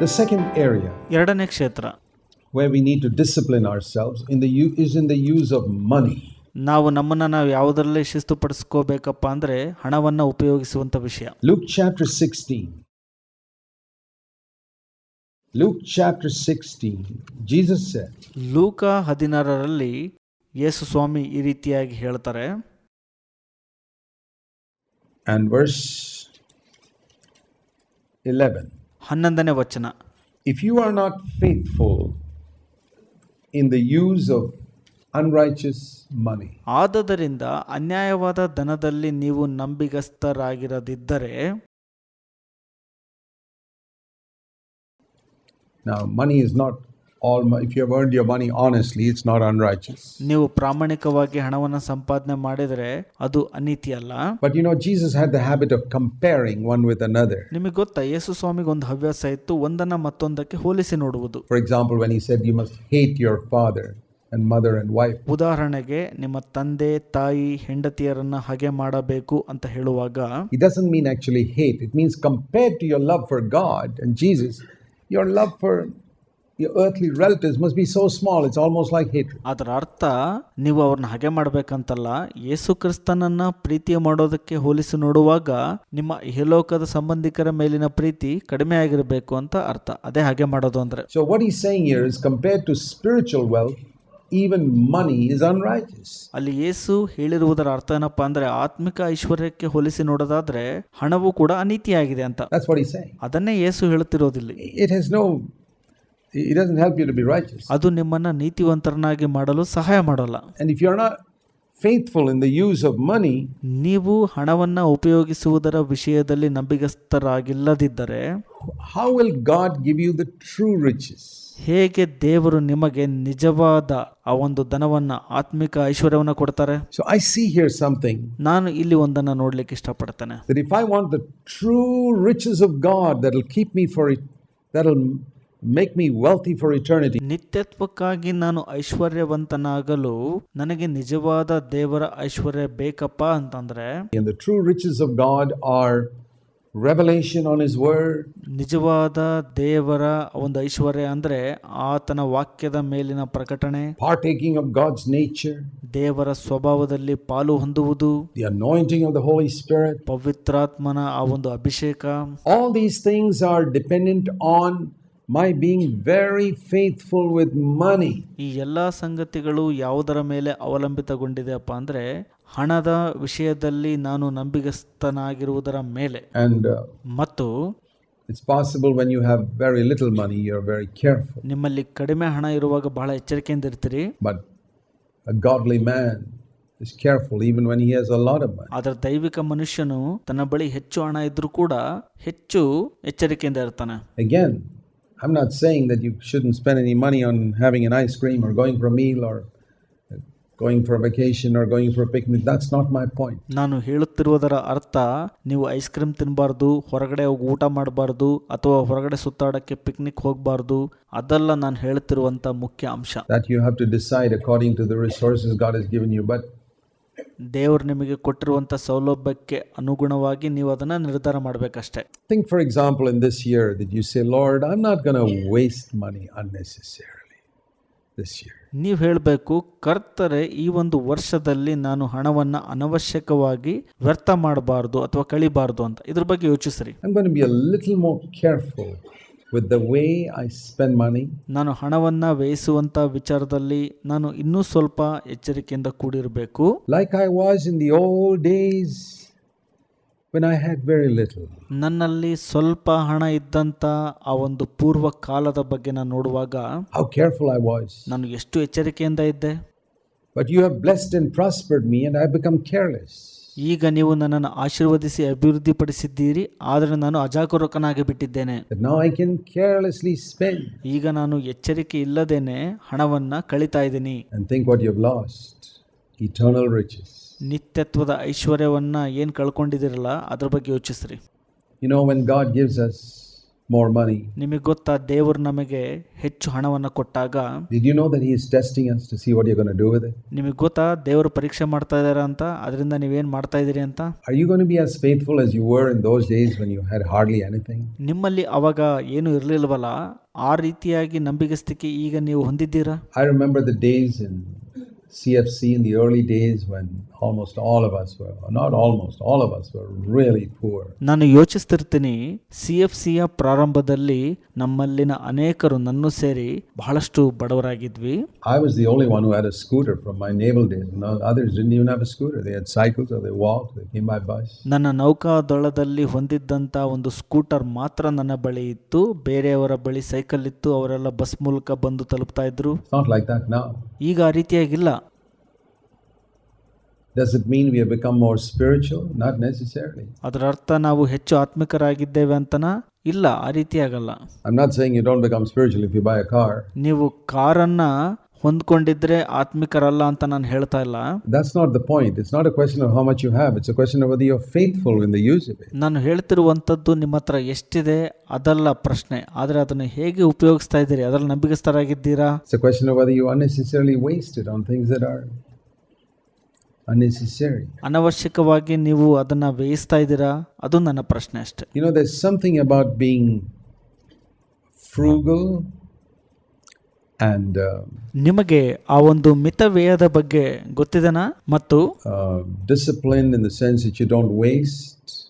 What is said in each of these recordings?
The second area ಎರಡನೇ ಕ್ಷೇತ್ರ where we need to discipline ourselves in the u- is in the use of money. ನಾವು ನಮ್ಮನ್ನು ನಾವು ಯಾವುದರಲ್ಲಿ ಶಿಸ್ತುಪಡಿಸ್ಕೋಬೇಕಪ್ಪ ಅಂದರೆ ಹಣವನ್ನು ಉಪಯೋಗಿಸುವಂಥ ವಿಷಯ Luke chapter 16. Luke chapter 16, Jesus said, ಲೂಕ ಹದಿನಾರರಲ್ಲಿ ಯೇಸು ಸ್ವಾಮಿ ಈ ರೀತಿಯಾಗಿ ಹೇಳ್ತಾರೆ and verse 11 ಹನ್ನೊಂದನೇ ವಚನ. If you are not faith in the use of unrighteous money ಆದ್ದರಿಂದ ಅನ್ಯಾಯವಾದ ದನದಲ್ಲಿ ನೀವು ನಂಬಿಗಸ್ತರಾಗಿರದಿದ್ದರೆ ನಾವು money is not all, mo- if you have earned your money honestly, it's not unrighteous. ನೀವು ಪ್ರಾಮಾಣಿಕವಾಗಿ ಹಣವನ್ನು ಸಂಪಾದನೆ ಮಾಡಿದರೆ ಅದು ಅನೀತಿ ಅಲ್ಲ But you know, Jesus had the habit of comparing one with another. ನಿಮಗೆ ಗೊತ್ತಾ ಯೇಸು ಸ್ವಾಮಿಗೆ ಒಂದು ಹವ್ಯಾಸ ಇತ್ತು ಒಂದನ್ನು ಮತ್ತೊಂದಕ್ಕೆ ಹೋಲಿಸಿ ನೋಡುವುದು For example, when he said, You must hate your father and mother and wife. ಉದಾಹರಣೆಗೆ ನಿಮ್ಮ ತಂದೆ ತಾಯಿ ಹೆಂಡತಿಯರನ್ನ ಹಾಗೆ ಮಾಡಬೇಕು ಅಂತ ಹೇಳುವಾಗ It doesn't mean actually hate, it means compared to your love for God and Jesus, your love for your earthly relatives must be so small, it's almost like hatred. ಅದರ ಅರ್ಥ ನೀವು ಅವ್ರನ್ನ ಹಾಗೆ ಮಾಡ್ಬೇಕಂತಲ್ಲ ಯೇಸು ಕ್ರಿಸ್ತನನ್ನ ಪ್ರೀತಿ ಮಾಡೋದಕ್ಕೆ ಹೋಲಿಸಿ ನೋಡುವಾಗ ನಿಮ್ಮ ಇಹಲೋಕದ ಸಂಬಂಧಿಕರ ಮೇಲಿನ ಪ್ರೀತಿ ಕಡಿಮೆ ಆಗಿರಬೇಕು ಅಂತ ಅರ್ಥ ಅದೇ ಹಾಗೆ ಮಾಡೋದು ಅಂದ್ರೆ So, what he's saying here is compared to spiritual wealth, even money is unrighteous. ಅಲ್ಲಿ ಯೇಸು ಹೇಳಿರುವುದರ ಅರ್ಥ ಏನಪ್ಪಾ ಅಂದ್ರೆ ಆತ್ಮಿಕ ಐಶ್ವರ್ಯಕ್ಕೆ ಹೋಲಿಸಿ ನೋಡೋದಾದ್ರೆ ಹಣವು ಕೂಡ ಅನೀತಿಯಾಗಿದೆ ಅಂತ That's what he's saying. ಅದನ್ನೇ ಯೇಸು ಹೇಳುತ್ತಿರೋದಿಲ್ಲ It has no, it doesn't help you to be righteous. ಅದು ನಿಮ್ಮನ್ನ ನೀತಿವಂತರನ್ನಾಗಿ ಮಾಡಲು ಸಹಾಯ ಮಾಡಲ್ಲ And if you're not faithful in the use of money, ನೀವು ಹಣವನ್ನ ಉಪಯೋಗಿಸುವುದರ ವಿಷಯದಲ್ಲಿ ನಂಬಿಗಸ್ತರಾಗಿಲ್ಲದಿದ್ದರೆ how will God give you the true riches? ಹೇಗೆ ದೇವರು ನಿಮಗೆ ನಿಜವಾದ ಆ ಒಂದು ಧನವನ್ನ ಆತ್ಮಿಕ ಐಶ್ವರ್ಯವನ್ನ ಕೊಡ್ತಾರೆ So, I see here something ನಾನು ಇಲ್ಲಿ ಒಂದನ್ನ ನೋಡ್ಲಿಕ್ಕೆ ಇಷ್ಟಪಡ್ತೇನೆ that if I want the true riches of God that'll keep me for it, that'll make me wealthy for eternity ನಿತ್ಯತ್ವಕ್ಕಾಗಿ ನಾನು ಐಶ್ವರ್ಯವಂತನಾಗಲು ನನಗೆ ನಿಜವಾದ ದೇವರ ಐಶ್ವರ್ಯ ಬೇಕಪ್ಪ ಅಂತಂದ್ರೆ true the true riches of God are revelation on His Word, ನಿಜವಾದ ದೇವರ ಒಂದು ಐಶ್ವರ್ಯ ಅಂದ್ರೆ ಆತನ ವಾಕ್ಯದ ಮೇಲಿನ ಪ್ರಕಟಣೆ. ಪಾರ್ಟೇಕಿಂಗ್ ಆಫ್ ಗಾಡ್ಸ್ ನೇಚರ್ ದೇವರ ಸ್ವಭಾವದಲ್ಲಿ ಪಾಲು ಹೊಂದುವುದು. The anointing of the Holy Spirit. ಪವಿತ್ರಾತ್ಮನ ಆ ಒಂದು ಅಭಿಷೇಕ. All these things are dependent on my being very faithful with money. ಈ ಎಲ್ಲ ಸಂಗತಿಗಳು ಯಾವುದರ ಮೇಲೆ ಅವಲಂಬಿತಗೊಂಡಿದೆಯಪ್ಪ ಅಂದ್ರೆ ಹಣದ ವಿಷಯದಲ್ಲಿ ನಾನು ನಂಬಿಗಸ್ತನಾಗಿರುವುದರ ಮೇಲೆ And uh, ಮತ್ತು it's possible when you have very little money, you're very careful. ನಿಮ್ಮಲ್ಲಿ ಕಡಿಮೆ ಹಣ ಇರುವಾಗ ಬಹಳ ಎಚ್ಚರಿಕೆಯಿಂದ ಇರ್ತೀರಿ But a godly man is careful even when he has a lot of money. ಆದರೆ ದೈವಿಕ ಮನುಷ್ಯನು ತನ್ನ ಬಳಿ ಹೆಚ್ಚು ಹಣ ಇದ್ರೂ ಕೂಡ ಹೆಚ್ಚು ಎಚ್ಚರಿಕೆಯಿಂದ ಇರ್ತಾನೆ Again, I'm not saying that you shouldn't spend any money on having an ice cream or going for a meal or uh, going for a vacation or going for a picnic. That's not my point. ನಾನು ಹೇಳುತ್ತಿರುವುದರ ಅರ್ಥ ನೀವು ice cream ತಿನ್ನಬಾರ್ದು ಹೊರಗಡೆ ಹೋಗಿ ಊಟ ಮಾಡಬಾರ್ದು ಅಥವಾ ಹೊರಗಡೆ ಸುತ್ತಾಡಕ್ಕೆ ಪಿಕ್ನಿಕ್ ಹೋಗಬಾರ್ದು ಅದಲ್ಲ ನಾನು ಹೇಳುತ್ತಿರುವಂಥ ಮುಖ್ಯ ಅಂಶ That you have to decide according to the resources God has given you. But ದೇವರು ನಿಮಗೆ ಕೊಟ್ಟಿರುವಂತ ಸೌಲಭ್ಯಕ್ಕೆ ಅನುಗುಣವಾಗಿ ನೀವು ಅದನ್ನ ನಿರ್ಧಾರ ಮಾಡಬೇಕಷ್ಟೇ. Think for example in this year that you say Lord I am not gonna waste money unnecessary this year ನೀವು ಹೇಳಬೇಕು ಕರ್ತರೆ ಈ ಒಂದು ವರ್ಷದಲ್ಲಿ ನಾನು ಹಣವನ್ನ ಅನವಶ್ಯಕವಾಗಿ ವ್ಯರ್ಥ ಮಾಡಬಾರದು ಅಥವಾ ಕಳಿಬಾರದು ಅಂತ. ಇದ್ರ ಬಗ್ಗೆ ಯೋಚಿಸ್ರಿ. I with the way I spend money. ನಾನು ಹಣವನ್ನು ವ್ಯಯಿಸುವಂಥ ವಿಚಾರದಲ್ಲಿ ನಾನು ಇನ್ನೂ ಸ್ವಲ್ಪ ಎಚ್ಚರಿಕೆಯಿಂದ ಕೂಡಿರಬೇಕು like I was in the old days when I had very little. ನನ್ನಲ್ಲಿ ಸ್ವಲ್ಪ ಹಣ ಇದ್ದಂಥ ಆ ಒಂದು ಪೂರ್ವ ಕಾಲದ ಬಗ್ಗೆ ನಾನು ನೋಡುವಾಗ How careful I was. ನಾನು ಎಷ್ಟು ಎಚ್ಚರಿಕೆಯಿಂದ ಇದ್ದೆ But you have blessed and prospered me, and I have become careless. ಈಗ ನೀವು ನನ್ನನ್ನು ಆಶೀರ್ವದಿಸಿ ಅಭಿವೃದ್ಧಿಪಡಿಸಿದ್ದೀರಿ ಆದರೆ ನಾನು ಅಜಾಗರೂಕನಾಗಿ ಬಿಟ್ಟಿದ್ದೇನೆ That now I can carelessly spend. ಈಗ ನಾನು ಎಚ್ಚರಿಕೆ ಇಲ್ಲದೇನೆ ಹಣವನ್ನು ಕಳಿತಾ ಇದ್ದೀನಿ. And think what you've lost. Eternal riches. ನಿತ್ಯತ್ವದ ಐಶ್ವರ್ಯವನ್ನ ಏನು ಕಳ್ಕೊಂಡಿದ್ದೀರಲ್ಲ ಅದ್ರ ಬಗ್ಗೆ ಯೋಚಿಸ್ರಿ. You know when God gives us more money. ನಿಮಗೆ ಗೊತ್ತಾ ದೇವರು ನಮಗೆ ಹೆಚ್ಚು ಹಣವನ್ನು ಕೊಟ್ಟಾಗ Did you know that He is testing us to see what you're going to do with it? ನಿಮಗೆ ಗೊತ್ತಾ ದೇವರು ಪರೀಕ್ಷೆ ಮಾಡ್ತಾ ಇದ್ದಾರೆ ಅಂತ ಅದರಿಂದ ನೀವೇನು ಮಾಡ್ತಾ ಇದ್ದೀರಿ ಅಂತ Are you going to be as faithful as you were in those days when you had hardly anything? ನಿಮ್ಮಲ್ಲಿ ಅವಾಗ ಏನು ಇರಲಿಲ್ವಲ್ಲ ಆ ರೀತಿಯಾಗಿ ನಂಬಿಗಸ್ತಿಕೆ ಈಗ ನೀವು ಹೊಂದಿದ್ದೀರಾ I remember the days in CFC in the early days when almost all of us were, not almost, all of us were really poor. ನಾನು ಯೋಚಿಸ್ತಿರ್ತೀನಿ C F ಸಿಯ ಪ್ರಾರಂಭದಲ್ಲಿ ನಮ್ಮಲ್ಲಿನ ಅನೇಕರು ನನ್ನ ಸೇರಿ ಬಹಳಷ್ಟು ಬಡವರಾಗಿದ್ವಿ I was the only one who had a scooter from my naval days. No, others didn't even have a scooter. They had cycles or they walked, they came by bus. ನನ್ನ ನೌಕಾದಳದಲ್ಲಿ ಹೊಂದಿದ್ದಂಥ ಒಂದು scooter ಮಾತ್ರ ನನ್ನ ಬಳಿ ಇತ್ತು ಬೇರೆಯವರ ಬಳಿ cycle ಇತ್ತು ಅವರೆಲ್ಲ ಬಸ್ ಮೂಲಕ ಬಂದು ತಲುಪ್ತಾ ಇದ್ರು It's not like that now. ಈಗ ಆ ರೀತಿಯಾಗಿಲ್ಲ Does it mean we have become more spiritual? Not necessarily. ಅದರ ಅರ್ಥ ನಾವು ಹೆಚ್ಚು ಆತ್ಮಿಕರಾಗಿದ್ದೇವೆ ಅಂತನ ಇಲ್ಲ ಆ ರೀತಿ ಆಗಲ್ಲ I'm not saying you don't become spiritual if you buy a car. ನೀವು ಕಾರನ್ನ ಹೊಂದ್ಕೊಂಡಿದ್ರೆ ಆತ್ಮಿಕರಲ್ಲ ಅಂತ ನಾನು ಹೇಳ್ತಾ ಇಲ್ಲ That's not the point. It's not a question of how much you have, it's a question of whether you're faithful in the use of it. ನಾನು ಹೇಳ್ತಿರುವಂಥದ್ದು ನಿಮ್ಮ ಹತ್ರ ಎಷ್ಟಿದೆ ಅದಲ್ಲ ಪ್ರಶ್ನೆ ಆದರೆ ಅದನ್ನು ಹೇಗೆ ಉಪಯೋಗಿಸ್ತಾ ಇದ್ದೀರಿ ಅದರಲ್ಲಿ ನಂಬಿಕಸ್ಥರಾಗಿದ್ದೀರಾ It's a question of whether you unnecessarily waste it on things that are unnecessary. ಅನವಶ್ಯಕವಾಗಿ ನೀವು ಅದನ್ನು ವ್ಯಯಿಸ್ತಾ ಇದ್ದೀರಾ ಅದು ನನ್ನ ಪ್ರಶ್ನೆ ಅಷ್ಟೆ You know, there's something about being frugal and ನಿಮಗೆ ಆ ಒಂದು ಮಿತವ್ಯಯದ ಬಗ್ಗೆ ಗೊತ್ತಿದೆನಾ? ಮತ್ತು discipline in the sense it you don't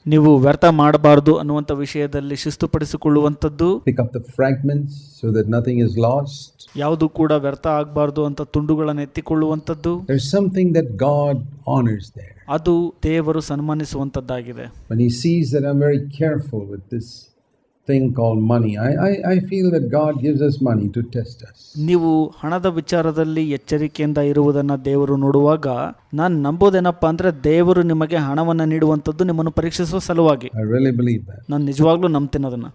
ನೀವು ವ್ಯರ್ಥ ಮಾಡಬಾರದು ಅನ್ನುವಂಥ ವಿಷಯದಲ್ಲಿ ಶಿಸ್ತು ಪಡಿಸಿಕೊಳ್ಳುವಂಥದ್ದು pick up the fragments so that nothing is lost ಯಾವುದು ಕೂಡ ವ್ಯರ್ಥ ಆಗಬಾರದು ಅಂತ ತುಂಡುಗಳನ್ನು ಎತ್ತಿಕೊಳ್ಳುವಂಥದ್ದು? There is something that God honours there ಅದು ದೇವರು ಸನ್ಮಾನಿಸುವಂಥದ್ದಾಗಿದೆ. When he sees that I am very careful with this thing called money, I, I, I feel that God gives us money to test us. ನೀವು ಹಣದ ವಿಚಾರದಲ್ಲಿ ಎಚ್ಚರಿಕೆಯಿಂದ ಇರುವುದನ್ನು ದೇವರು ನೋಡುವಾಗ ನಾನು ನಂಬೋದೇನಪ್ಪ ಅಂದ್ರೆ ದೇವರು ನಿಮಗೆ ಹಣವನ್ನು ನೀಡುವಂಥದ್ದು ನಿಮ್ಮನ್ನು ಪರೀಕ್ಷಿಸುವ ಸಲುವಾಗಿ I really believe that. ನಾನು ನಿಜವಾಗ್ಲೂ ನಂಬ್ತೀನಿ ಅದನ್ನು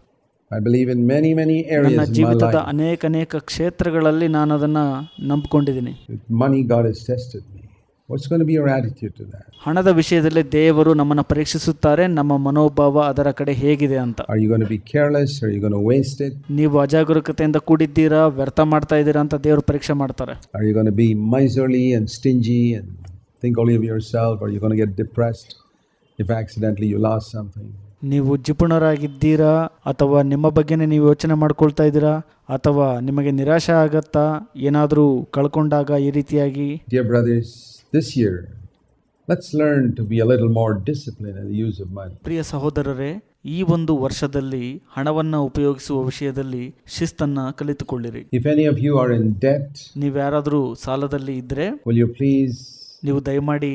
I believe in many, many ನನ್ನ areas in my ಜೀವಿತದ life. ಅನೇಕ ಅನೇಕ ಕ್ಷೇತ್ರಗಳಲ್ಲಿ ನಾನು ಅದನ್ನು ನಂಬಿಕೊಂಡಿದ್ದೀನಿ With money, God has tested me. ವರ್ಷಗಾಲು ಬಿ ಅವ್ರು ಯಾರಿಗೆ ಇರ್ತದೆ ಹಣದ ವಿಷಯದಲ್ಲಿ ದೇವರು ನಮ್ಮನ್ನು ಪರೀಕ್ಷಿಸುತ್ತಾರೆ ನಮ್ಮ ಮನೋಭಾವ ಅದರ ಕಡೆ ಹೇಗಿದೆ ಅಂತ. ನೀವು ಅಜಾಗರೂಕತೆಯಿಂದ ಕೂಡಿದ್ದೀರಾ ವ್ಯರ್ಥ ಮಾಡ್ತಾ ಇದ್ದೀರಾ ಅಂತ ದೇವರು ಪರೀಕ್ಷೆ ಮಾಡ್ತಾರೆ. ನೀವು ಜಿಪುಣರಾಗಿದ್ದೀರಾ ಅಥವಾ ನಿಮ್ಮ ಬಗ್ಗೆಯೇ ನೀವು ಯೋಚನೆ ಮಾಡ್ಕೊಳ್ತಾ ಇದ್ದೀರಾ ಅಥವಾ ನಿಮಗೆ ನಿರಾಶೆ ಆಗತ್ತಾ ಏನಾದರೂ ಕಳ್ಕೊಂಡಾಗ ಈ ರೀತಿಯಾಗಿ? ಬ್ರದೇಶ್ this year, let's learn to be a little more disciplined in the use of money. ಪ್ರಿಯ ಸಹೋದರರೇ ಈ ಒಂದು ವರ್ಷದಲ್ಲಿ ಹಣವನ್ನು ಉಪಯೋಗಿಸುವ ವಿಷಯದಲ್ಲಿ ಶಿಸ್ತನ್ನು ಕಲಿತುಕೊಳ್ಳಿರಿ If any of you are in debt, ನೀವ್ಯಾರಾದರೂ ಸಾಲದಲ್ಲಿ idre will you please ನೀವು ದಯಮಾಡಿ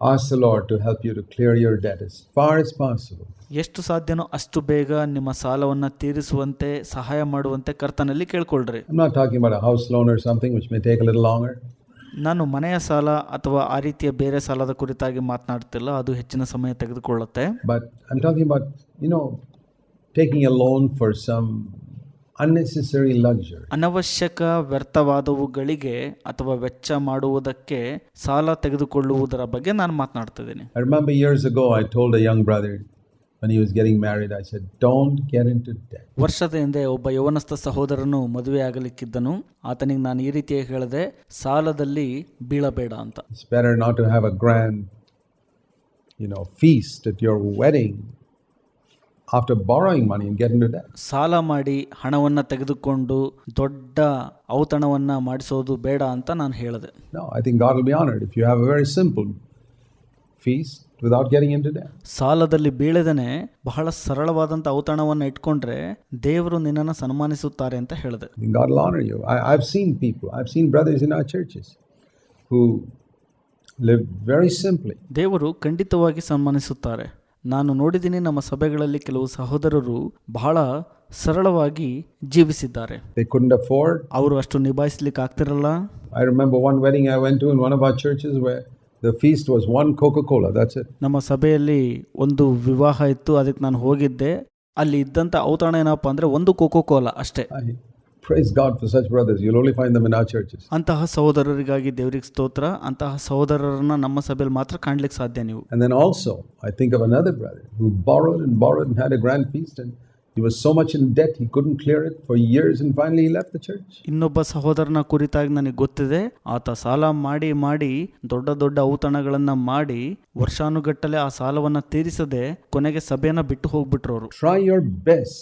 ask the Lord to help you to clear your debt as far as possible? ಎಷ್ಟು ಸಾಧ್ಯನೋ ಅಷ್ಟು ಬೇಗ ನಿಮ್ಮ ಸಾಲವನ್ನು ತೀರಿಸುವಂತೆ ಸಹಾಯ ಮಾಡುವಂತೆ ಕರ್ತನಲ್ಲಿ ಕೇಳ್ಕೊಳ್ರಿ I'm not talking about a house loan or something which may take a little longer. ನಾನು ಮನೆಯ ಸಾಲ ಅಥವಾ ಆ ರೀತಿಯ ಬೇರೆ ಸಾಲದ ಕುರಿತಾಗಿ ಮಾತನಾಡ್ತಿಲ್ಲ ಅದು ಹೆಚ್ಚಿನ ಸಮಯ ತೆಗೆದುಕೊಳ್ಳುತ್ತೆ But I'm talking about, you know, taking a loan for some unnecessary luxury. ಅನವಶ್ಯಕ ವ್ಯರ್ಥವಾದವುಗಳಿಗೆ ಅಥವಾ ವೆಚ್ಚ ಮಾಡುವುದಕ್ಕೆ ಸಾಲ ತೆಗೆದುಕೊಳ್ಳುವುದರ ಬಗ್ಗೆ ನಾನು ಮಾತನಾಡ್ತಿದ್ದೀನಿ I remember years ago, I told a young brother when he was getting married, I said, Don't get into debt. ವರ್ಷದ ಹಿಂದೆ ಒಬ್ಬ ಯವನಸ್ಥ ಸಹೋದರನು ಮದುವೆ ಆಗಲಿಕ್ಕಿದ್ದನು ಆತನಿಗೆ ನಾನು ಈ ರೀತಿಯಾಗಿ ಹೇಳಿದೆ ಸಾಲದಲ್ಲಿ ಬೀಳಬೇಡ ಅಂತ It's better not to have a grand, you know, feast at your wedding after borrowing money and get into debt. ಸಾಲ ಮಾಡಿ ಹಣವನ್ನು ತೆಗೆದುಕೊಂಡು ದೊಡ್ಡ ಔತಣವನ್ನು ಮಾಡಿಸೋದು ಬೇಡ ಅಂತ ನಾನು ಹೇಳಿದೆ No, I think God will be honored if you have a very simple feast ಸಾಲದಲ್ಲಿ ಬೀಳದೇನೆ ಬಹಳ ಸರಳವಾದಂತಹ ಔತಣವನ್ನು ಇಟ್ಕೊಂಡ್ರೆ ದೇವರು ನಿನ್ನನ್ನು ಸನ್ಮಾನಿಸುತ್ತಾರೆ ಅಂತ ಹೇಳಿದೆ. ವೆರಿ ಸಿಂಪ್ಲಿ ದೇವರು ಖಂಡಿತವಾಗಿ ಸನ್ಮಾನಿಸುತ್ತಾರೆ. ನಾನು ನೋಡಿದ್ದೀನಿ ನಮ್ಮ ಸಭೆಗಳಲ್ಲಿ ಕೆಲವು ಸಹೋದರರು ಬಹಳ ಸರಳವಾಗಿ ಜೀವಿಸಿದ್ದಾರೆ. ಅವರು ಅಷ್ಟು ನಿಭಾಯಿಸಲಿಕ್ಕೆ ಆಗ್ತಿರಲ್ಲ I remember one wedding I went to in one of our churches where the feast was one Coca Cola. That's it. ನಮ್ಮ ಸಭೆಯಲ್ಲಿ ಒಂದು ವಿವಾಹ ಇತ್ತು ಅದಕ್ಕೆ ನಾನು ಹೋಗಿದ್ದೆ ಅಲ್ಲಿ ಇದ್ದಂಥ ಔತಣ ಏನಪ್ಪ ಅಂದರೆ ಒಂದು ಕೋಕೋ ಕೋಲಾ ಅಷ್ಟೇ God for such brothers. You'll only find them in our churches. ಅಂತಹ ಸಹೋದರರಿಗಾಗಿ ದೇವರಿಗೆ ಸ್ತೋತ್ರ ಅಂತಹ ಸಹೋದರರನ್ನ ನಮ್ಮ ಸಭೆಯಲ್ಲಿ ಮಾತ್ರ ಕಾಣ್ಲಿಕ್ಕೆ ಸಾಧ್ಯ ನೀವು And then also, I think of another brother who borrowed and borrowed and had a grand feast and He was so much in debt he couldn't clear it for years and finally he left the church. ಇನ್ನೊಬ್ಬ ಸಹೋದರನ ಕುರಿತಾಗಿ ನನಗೆ ಗೊತ್ತಿದೆ ಆತ ಸಾಲ ಮಾಡಿ ಮಾಡಿ ದೊಡ್ಡ ದೊಡ್ಡ ಔತಣಗಳನ್ನು ಮಾಡಿ ವರ್ಷಾನುಗಟ್ಟಲೆ ಆ ಸಾಲವನ್ನು ತೀರಿಸದೆ ಕೊನೆಗೆ ಸಭೆಯನ್ನು ಬಿಟ್ಟು ಹೋಗ್ಬಿಟ್ರು ಅವರು Try your best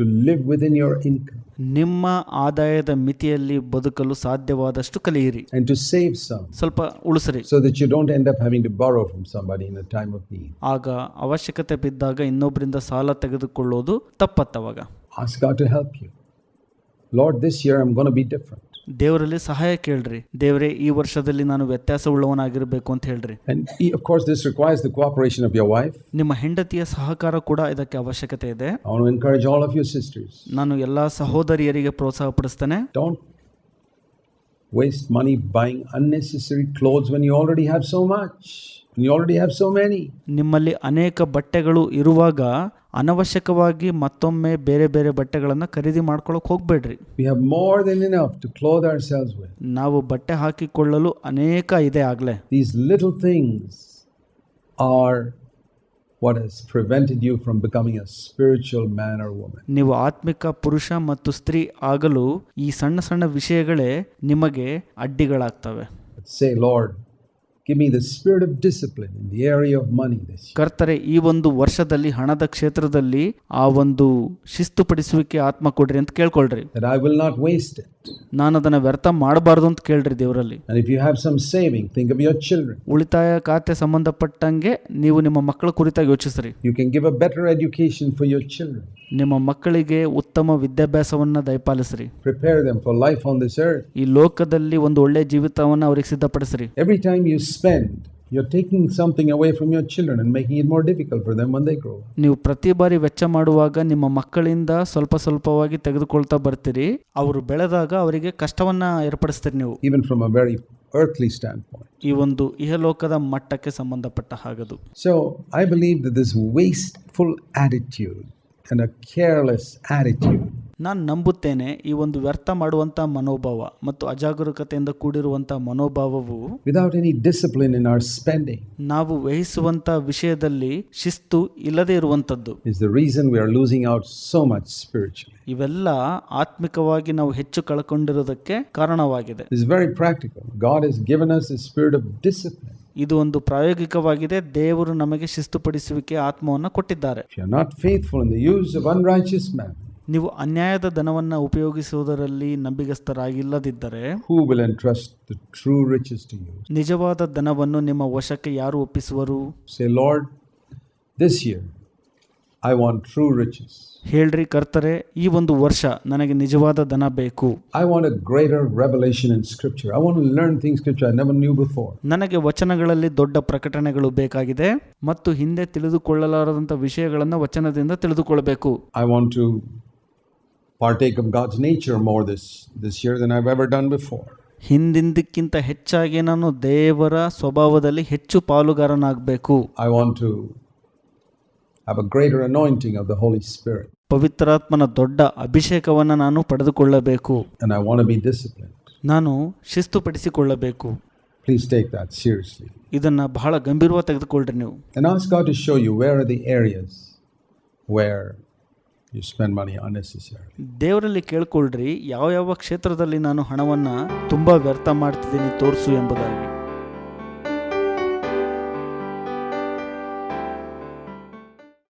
to live within your income ನಿಮ್ಮ ಆದಾಯದ ಮಿತಿಯಲ್ಲಿ ಬದುಕಲು ಸಾಧ್ಯವಾದಷ್ಟು ಕಲಿಯಿರಿ. ಅಂಡ್ ಟು ಸೇವ್ ಸಮ್ ಸ್ವಲ್ಪ ಉಳಿಸ್ರಿ. So that you don't end up having to borrow from somebody in a time of need ಆಗ ಅವಶ್ಯಕತೆ ಬಿದ್ದಾಗ ಇನ್ನೊಬ್ಬರಿಂದ ಸಾಲ ತೆಗೆದುಕೊಳ್ಳೋದು ತಪ್ಪತ್ತವಾಗ. Ask God to help you Lord this year I am gonna be different ದೇವರಲ್ಲಿ ಸಹಾಯ ಕೇಳ್ರಿ ದೇವರೇ ಈ ವರ್ಷದಲ್ಲಿ ನಾನು ವ್ಯತ್ಯಾಸವುಳ್ಳವನಾಗಿರಬೇಕು ಅಂತ ಹೇಳ್ರಿ And he- of course, this requires the cooperation of your wife. ನಿಮ್ಮ ಹೆಂಡತಿಯ ಸಹಕಾರ ಕೂಡ ಇದಕ್ಕೆ ಅವಶ್ಯಕತೆ ಇದೆ I want to encourage all of your sisters. ನಾನು ಎಲ್ಲಾ ಸಹೋದರಿಯರಿಗೆ ಪ್ರೋತ್ಸಾಹ ಪಡಿಸ್ತೇನೆ Don't waste money buying unnecessary clothes when you already have so much, when you already have so many. ನಿಮ್ಮಲ್ಲಿ ಅನೇಕ ಬಟ್ಟೆಗಳು ಇರುವಾಗ ಅನವಶ್ಯಕವಾಗಿ ಮತ್ತೊಮ್ಮೆ ಬೇರೆ ಬೇರೆ ಬಟ್ಟೆಗಳನ್ನು ಖರೀದಿ ಮಾಡ್ಕೊಳಕ್ ಹೋಗ್ಬೇಡ್ರಿ We have more than enough to clothe ourselves with. ನಾವು ಬಟ್ಟೆ ಹಾಕಿಕೊಳ್ಳಲು ಅನೇಕ ಇದೆ ಆಗ್ಲೇ These little things are what has prevented you from becoming a spiritual man or woman. ನೀವು ಆತ್ಮಿಕ ಪುರುಷ ಮತ್ತು ಸ್ತ್ರೀ ಆಗಲು ಈ ಸಣ್ಣ ಸಣ್ಣ ವಿಷಯಗಳೇ ನಿಮಗೆ ಅಡ್ಡಿಗಳಾಗ್ತವೆ say, Lord, ಕರ್ತರೆ ಈ ಒಂದು ವರ್ಷದಲ್ಲಿ ಹಣದ ಕ್ಷೇತ್ರದಲ್ಲಿ ಆ ಒಂದು ಶಿಸ್ತು ಪಡಿಸುವಿಕೆ ಆತ್ಮ ಕೊಡ್ರಿ ಅಂತ ಕೇಳ್ಕೊಳ್ರಿ I will will not waste it. ನಾನು ಅದನ್ನ ವ್ಯರ್ಥ ಮಾಡಬಾರದು ಅಂತ ಕೇಳ್ರಿ ದೇವರಲ್ಲಿ. ಉಳಿತಾಯ ಖಾತೆ ಸಂಬಂಧಪಟ್ಟಂಗೆ ನೀವು ನಿಮ್ಮ ಮಕ್ಕಳ ಕುರಿತಾಗಿ ಯೋಚಿಸ್ರಿ. You can give a better education for your children ನಿಮ್ಮ ಮಕ್ಕಳಿಗೆ ಉತ್ತಮ ವಿದ್ಯಾಭ್ಯಾಸವನ್ನ ದಯಪಾಲಿಸ್ರಿ. Prepare them for life on this earth ಈ ಲೋಕದಲ್ಲಿ ಒಂದು ಒಳ್ಳೆಯ ಜೀವಿತವನ್ನ ಅವರಿಗೆ ಸಿದ್ಧಪಡಿಸ್ರಿ. Every time you spend You're taking something away from your children and making it more difficult for ನೀವು ಪ್ರತಿ ಬಾರಿ ವೆಚ್ಚ ಮಾಡುವಾಗ ನಿಮ್ಮ ಮಕ್ಕಳಿಂದ ಸ್ವಲ್ಪ ಸ್ವಲ್ಪವಾಗಿ ತೆಗೆದುಕೊಳ್ತಾ ಬರ್ತೀರಿ. ಅವರು ಬೆಳೆದಾಗ ಅವರಿಗೆ ಕಷ್ಟವನ್ನ ಏರ್ಪಡಿಸ್ತೀರಿ ನೀವು. Even from a very earthly standpoint ಈ ಒಂದು ಇಹಲೋಕದ ಮಟ್ಟಕ್ಕೆ ಸಂಬಂಧಪಟ್ಟ ಹಾಗದು. So I believe this wasteful attitude and a careless attitude ನಾನು ನಂಬುತ್ತೇನೆ ಈ ಒಂದು ವ್ಯರ್ಥ ಮಾಡುವಂಥ ಮನೋಭಾವ ಮತ್ತು ಅಜಾಗರೂಕತೆಯಿಂದ ಕೂಡಿರುವಂಥ ಮನೋಭಾವವು without any discipline in our spending ನಾವು ವಹಿಸುವಂಥ ವಿಷಯದಲ್ಲಿ ಶಿಸ್ತು ಇಲ್ಲದೆ ಇರುವಂಥದ್ದು is the reason we are losing out so much spiritually. ಇವೆಲ್ಲ ಆತ್ಮಿಕವಾಗಿ ನಾವು ಹೆಚ್ಚು ಕಳ್ಕೊಂಡಿರೋದಕ್ಕೆ ಕಾರಣವಾಗಿದೆ. Is very practical God is given us us spirit of discipline discipline. ಇದು ಒಂದು ಪ್ರಾಯೋಗಿಕವಾಗಿದೆ. ದೇವರು ನಮಗೆ ಶಿಸ್ತುಪಡಿಸುವಿಕೆ ಆತ್ಮವನ್ನು ಕೊಟ್ಟಿದ್ದಾರೆ. Not in the use of unrighteous mammon, ನೀವು ಅನ್ಯಾಯದ ಧನವನ್ನು ಉಪಯೋಗಿಸುವುದರಲ್ಲಿ ನಂಬಿಗಸ್ತರಾಗಿಲ್ಲದಿದ್ದರೆ who will entrust the true riches to you? ನಿಜವಾದ ಧನವನ್ನು ನಿಮ್ಮ ವಶಕ್ಕೆ ಯಾರು ಒಪ್ಪಿಸುವರು Say, Lord, this year I want true riches. ಹೇಳ್ರಿ ಕರ್ತರೆ ಈ ಒಂದು ವರ್ಷ ನನಗೆ ನಿಜವಾದ ಧನ ಬೇಕು I want a greater revelation in Scripture. I want to learn things Scripture I never knew before. ನನಗೆ ವಚನಗಳಲ್ಲಿ ದೊಡ್ಡ ಪ್ರಕಟಣೆಗಳು ಬೇಕಾಗಿದೆ ಮತ್ತು ಹಿಂದೆ ತಿಳಿದುಕೊಳ್ಳಲಾರದಂಥ ವಿಷಯಗಳನ್ನು ವಚನದಿಂದ ತಿಳಿದುಕೊಳ್ಳಬೇಕು I want to partake God's nature more this thus year than I ever done be ಹಿಂದಿಂದಕ್ಕಿಂತ ಹೆಚ್ಚಾಗಿ ನಾನು ದೇವರ ಸ್ವಭಾವದಲ್ಲಿ ಹೆಚ್ಚು ಪಾಲುಗಾರನಾಗಬೇಕು. I want to ಆ್ಯಬ್ greater of the Holy Spirit ಪವಿತ್ರಾತ್ಮನ ದೊಡ್ಡ ಅಭಿಷೇಕವನ್ನು ನಾನು ಪಡೆದುಕೊಳ್ಳಬೇಕು. And I want be disciplined ನಾನು ಶಿಸ್ತುಪಡಿಸಿಕೊಳ್ಳಬೇಕು. ಪ್ಲೀಸ್ ಟೇಕ್ ದಟ್ ಸೀರಿಯಸ್ಲಿ ಇದನ್ನ ಬಹಳ ಗಂಭೀರವಾಗಿ ತೆಗೆದುಕೊಂಡ್ರೆ ನೀವು. And God to show you where are the areas where you spend money unnecessary ದೇವರಲ್ಲಿ ಕೇಳ್ಕೊಳ್ರಿ ಯಾವ ಯಾವ ಕ್ಷೇತ್ರದಲ್ಲಿ ನಾನು ಹಣವನ್ನು ತುಂಬ ವ್ಯರ್ಥ ಮಾಡ್ತಿದ್ದೀನಿ ತೋರಿಸು ಎಂಬುದಾಗಿ.